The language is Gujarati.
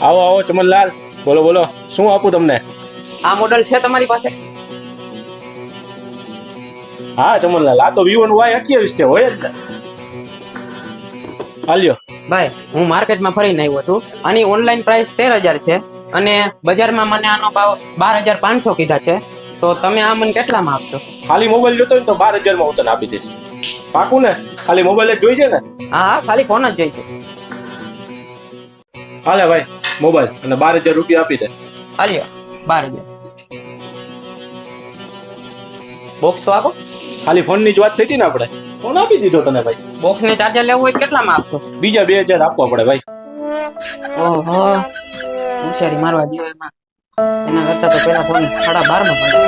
આવો આવો ચમનલાલ. બોલો બોલો શું આપું તમને? આ મોડલ છે તમારી પાસે? હા ચમનલાલ આ તો વીવન વાય અઠ્યાવીસ છે હોય જ હાલ્યો. ભાઈ હું માર્કેટમાં ફરીને આવ્યો છું. આની ઓનલાઈન પ્રાઇસ તેર હજાર છે અને બજારમાં મને આનો ભાવ બાર હજાર પાંચસો કીધા છે. તો તમે આ મને કેટલામાં આપશો? ખાલી મોબાઈલ જોતો ને તો બાર હજારમાં હું તને આપી દઈશ. પાકું ને? ખાલી મોબાઈલ જ જોઈ છે ને? હા હા ખાલી ફોન જ જોઈ છે. હાલે ભાઈ. મોબાઈલ અને બાર હજાર રૂપિયા આપી દે. હાલ્યો બાર હજાર. બોક્સ તો આપો. ખાલી ફોનની જ વાત થઈ હતી ને આપણે? ફોન આપી દીધો તને ભાઈ. બોક્સ ને ચાર્જર લેવું હોય કેટલામાં આપશો? બીજા બે હજાર આપવા પડે ભાઈ. ઓહો હોશિયારી મારવા દો એમાં. એના કરતા તો પેલા ફોન સાડા બારમાં પડે